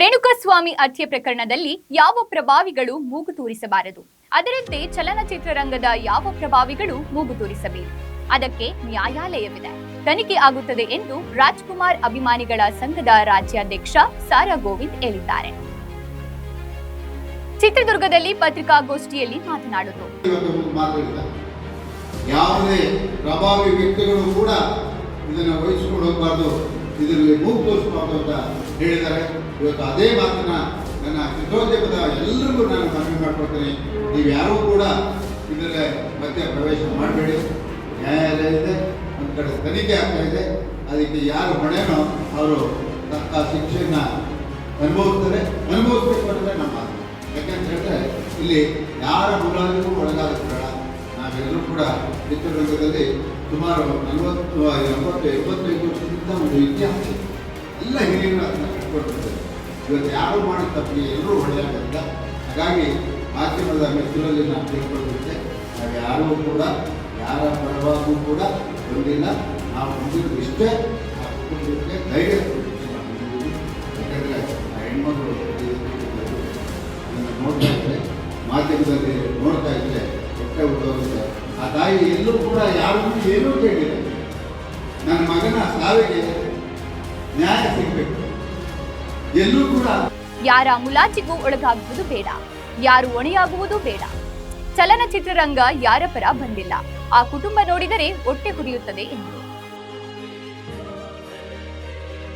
ರೇಣುಕಸ್ವಾಮಿ ಹತ್ಯೆ ಪ್ರಕರಣದಲ್ಲಿ ಯಾವ ಪ್ರಭಾವಿಗಳು ಮೂಗು ತೂರಿಸಬಾರದು? ಅದರಂತೆ ಚಲನಚಿತ್ರರಂಗದ ಯಾವ ಪ್ರಭಾವಿಗಳು ಮೂಗು ತೂರಿಸಬೇಕು? ಅದಕ್ಕೆ ನ್ಯಾಯಾಲಯವಿದೆ. ತನಿಖೆ ಆಗುತ್ತದೆ ಎಂದು ರಾಜ್ಕುಮಾರ್ ಅಭಿಮಾನಿಗಳ ಸಂಘದ ರಾಜ್ಯಾಧ್ಯಕ್ಷ ಸಾರಾ ಗೋವಿಂದ್ ಹೇಳಿದ್ದಾರೆ. ಚಿತ್ರದುರ್ಗದಲ್ಲಿ ಪತ್ರಿಕಾಗೋಷ್ಠಿಯಲ್ಲಿ ಮಾತನಾಡಿದರು ಯಾವುದೇ ಪ್ರಭಾವಿ ವ್ಯಕ್ತಿಗಳು ಕೂಡ ಇದನ್ನು ವಹಿಸಿಕೊಂಡು ಹೋಗಬಾರ್ದು. ಇದರಲ್ಲಿ ಮೂಗು ತೋರಿಸಬಾರ್ದು ಅಂತ ಹೇಳಿದ್ದಾರೆ. ಇವತ್ತು ಅದೇ ಮಾತನ್ನ ನನ್ನ ಚಿತ್ರೋದ್ಯಮದ ಎಲ್ಲರಿಗೂ ನಾನು ಮನವಿ ಮಾಡ್ಕೊಳ್ತೇನೆ ನೀವು ಯಾರೂ ಕೂಡ ಇದರಲ್ಲೇ ಮಧ್ಯೆ ಪ್ರವೇಶ ಮಾಡಬೇಡಿ. ನ್ಯಾಯಾಲಯ ಇದೆ, ಒಂದು ಕಡೆ ತನಿಖೆ ಆಗ್ತಾ ಇದೆ. ಅದಕ್ಕೆ ಯಾರು ಹೊಣೆನೋ ಅವರು ತಕ್ಕ ಶಿಕ್ಷೆಯನ್ನು ಅನುಭವಿಸ್ತಾರೆ. ಅನುಭವಿಸ್ಬೇಕು ಅಂದರೆ ನಮ್ಮ ಯಾಕಂತ ಹೇಳಿದ್ರೆ, ಇಲ್ಲಿ ಯಾರ ಮುಲಾಜಿಗೂ ಒಳಗಾಗಕ್ಕೆ ಬೇಡ ನಾವೆಲ್ಲರೂ ಕೂಡ ಚಿತ್ರರಂಗದಲ್ಲಿ ಸುಮಾರು ನಲವತ್ತು, ಎಂಬತ್ತು, ಎಂಬತ್ತೈದು ವರ್ಷದಿಂದ ಒಂದು ಇತಿಹಾಸ. ಎಲ್ಲ ಹಿರಿಯರು ಅದನ್ನ ಇವತ್ತು ಯಾರು ಮಾಡಿದ ತಪ್ಪಿಗೆ ಎಲ್ಲರೂ ಹೊಣೆಯಾಗಲ್ಲ ಹಾಗಾಗಿ ಮಾಧ್ಯಮದ ಮೆಚ್ಚುರಲ್ಲಿ ನಾನು ತಿಳ್ಕೊಂಡಿದ್ದೆ. ನಾವು ಯಾರೂ ಕೂಡ, ಯಾರ ಪರವಾಗೂ ಕೂಡ ಬಂದಿಲ್ಲ. ನಾವು ಬಂದಿದ್ದು ಇಷ್ಟೇ. ಆ ಕುಟುಂಬಕ್ಕೆ ಧೈರ್ಯ ಯಾಕಂದರೆ ಆ ಹೆಣ್ಮಗಳು ನೋಡ್ತಾ ಇದ್ದರೆ ಮಾಧ್ಯಮದಲ್ಲಿ ನೋಡ್ತಾ ಇದ್ದರೆ ಹೊಟ್ಟೆ ಹುಟ್ಟೋಗುತ್ತೆ ಆ ತಾಯಿ ಎಲ್ಲೂ ಕೂಡ ಯಾರಿಗೂ ಏನೂ ಕೇಳಿಲ್ಲ. ನನ್ನ ಮಗನ ಸಾವಿಗೆ ನ್ಯಾಯ ಸಿಗಬೇಕು. ಎಲ್ಲೂ ಕೂಡ ಯಾರ ಮುಲಾಜಿಗೂ ಒಳಗಾಗುವುದು ಬೇಡ, ಯಾರು ಒಣೆಯಾಗುವುದು ಬೇಡ. ಚಲನಚಿತ್ರರಂಗ ಯಾರ ಪರ ಬಂದಿಲ್ಲ, ಆ ಕುಟುಂಬ ನೋಡಿದರೆ ಹೊಟ್ಟೆ ಹುರಿಯುತ್ತದೆ ಎಂದರು.